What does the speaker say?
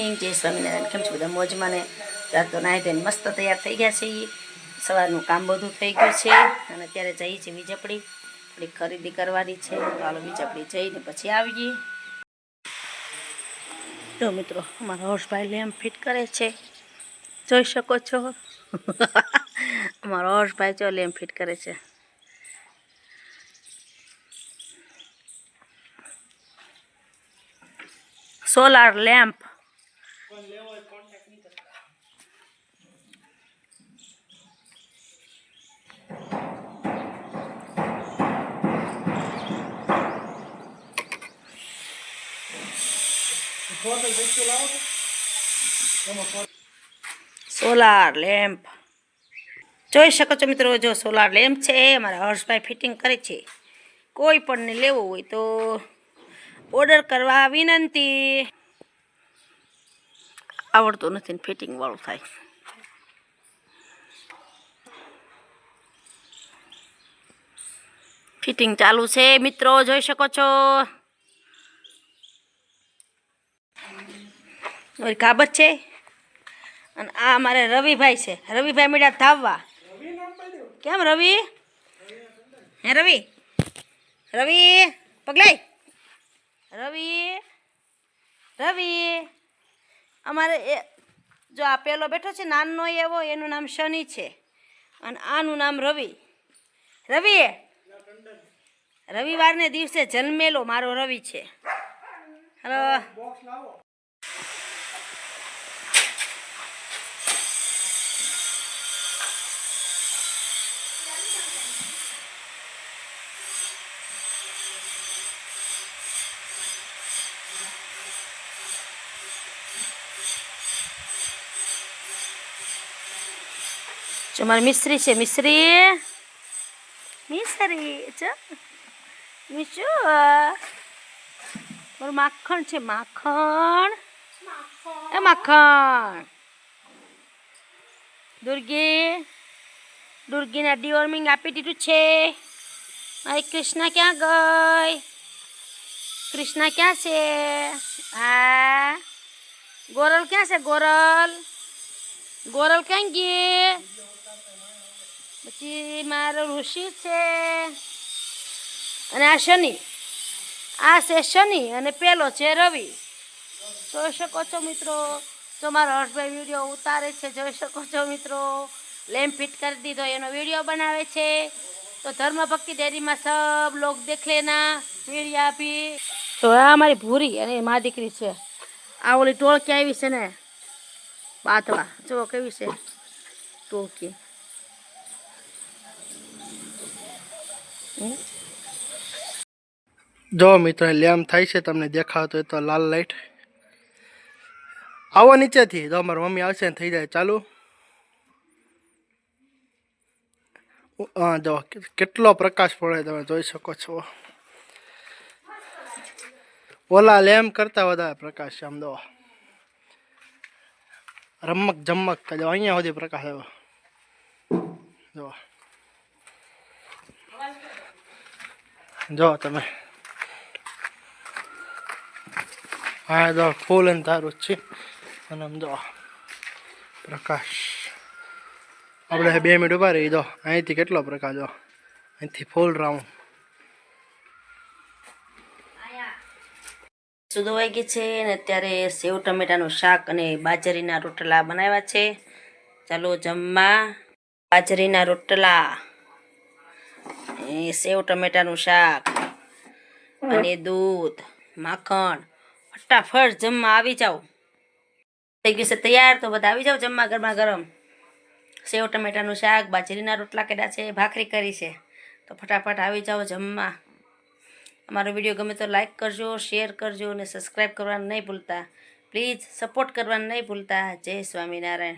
જય સ્વામિનારાયણ કેમ છો? બધા મોજમાં ને ત્યાં તો નાહી ધોઈને મસ્ત તૈયાર થઈ ગયા છે સવારનું કામ બધું થઈ ગયું છે અને અત્યારે જઈએ છીએ વીજપડી થોડી ખરીદી કરવાની છે. તો હાલો વીજપડી જઈને પછી આવીએ. તો મિત્રો, અમારા હર્ષભાઈ લેમ્પ ફિટ કરે છે. જોઈ શકો છો. અમારો હર્ષભાઈ જો લેમ્પ ફિટ કરે છે. Solar lamp. સોલાર લેમ્પ જોઈ શકો છો મિત્રો, જો સોલાર લેમ્પ છે, અમારા હર્ષભાઈ ફિટિંગ કરે છે. કોઈ પણને લેવો હોય તો ઓર્ડર કરવા વિનંતી. આવડતું નથી ફિટિંગ વાળું થાય. ફિટિંગ ચાલુ છે, મિત્રો, જોઈ શકો છો. મારી કાબત છે? અને આ અમારે રવિભાઈ છે. રવિભાઈ મીડા ધાવવા. કેમ રવિ? હે રવિ? રવિ, પગલાઈ. રવિ રવિ. અમારે એ જો આ પેલો બેઠો છે નાનો એવો, એનું નામ શનિ છે. અને આનું નામ રવિ. રવિ? રવિવારને દિવસે જન્મેલો મારો રવિ છે. હલો. જો મારી મિશ્રી છે. મિશ્રી મિશ્રી મીશુ? મારું માખણ છે. માખણ? એ માખણ. દુર્ગી? દુર્ગીને ડિવોર્મિંગ આપી દીધું છે. મારી કૃષ્ણ ક્યાં ગઈ? કૃષ્ણ ક્યાં છે? હા? ગોરલ ક્યાં છે? ગોરલ? ગોરલ ક્યાં ગઈ? પછી મારો ઋષિ છે. અને આ શનિ. આ છે શનિ અને પેલો છે રવિ. જોઈ શકો છો મિત્રો? જો મારો હર્ષભાઈ વીડિયો ઉતારે છે, જોઈ શકો છો મિત્રો? લેમ્પ ફિટ કરી દીધો, એનો વીડિયો બનાવે છે. તો ધર્મ ભક્તિ ડેરીમાં સબ લોક દેખ લેના વિડીયા ભી તો આ મારી ભૂરી અને મા દીકરી છે. આ ઓલી ટોળકી આવી છે ને, બાથવા. જો કેવી છે ટોળકી. જો મિત્રો લેમ્પ થાય છે, તમને દેખાતો હોય તો લાલ લાઈટ આવો નીચેથી. જો મારી મમ્મી આવશે ને થઈ જાય, ચાલુ. હા જો, કેટલો પ્રકાશ પડે તમે જોઈ શકો છો. ઓલા લેમ્પ કરતા વધારે પ્રકાશ છે આમ જો. રમક જમક જો, અહીંયા સુધી પ્રકાશ આવ્યો. જો. જો તમે. હા, જો ફૂલ અને જ છે. અને આમ જો પ્રકાશ. આપણે બે મિનિટ ઊભા રહી, જો અહીંથી કેટલો પ્રકાશ, જો અહીંથી ફૂલ રાઉન્ડ. સુધો વાઈ ગઈ છે ને અત્યારે સેવ ટમેટાનું શાક અને બાજરીના રોટલા બનાવ્યા છે. ચાલો જમવા. બાજરીના રોટલા. સેવ ટમેટાનું શાક અને દૂધ, માખણ. ફટાફટ જમવા આવી જાઓ. થઈ ગયું છે તૈયાર? તો બધા આવી જાઓ જમવા ગરમા ગરમ. સેવ ટમેટાનું શાક, બાજરીના રોટલા કર્યા છે, ભાખરી કરી છે. તો ફટાફટ આવી જાઓ જમવા. અમારો વીડિયો ગમે તો લાઇક કરજો, શેર કરજો અને સબસ્ક્રાઈબ કરવાનું નહીં ભૂલતા. પ્લીઝ સપોર્ટ કરવાનું નહીં ભૂલતા. જય સ્વામિનારાયણ.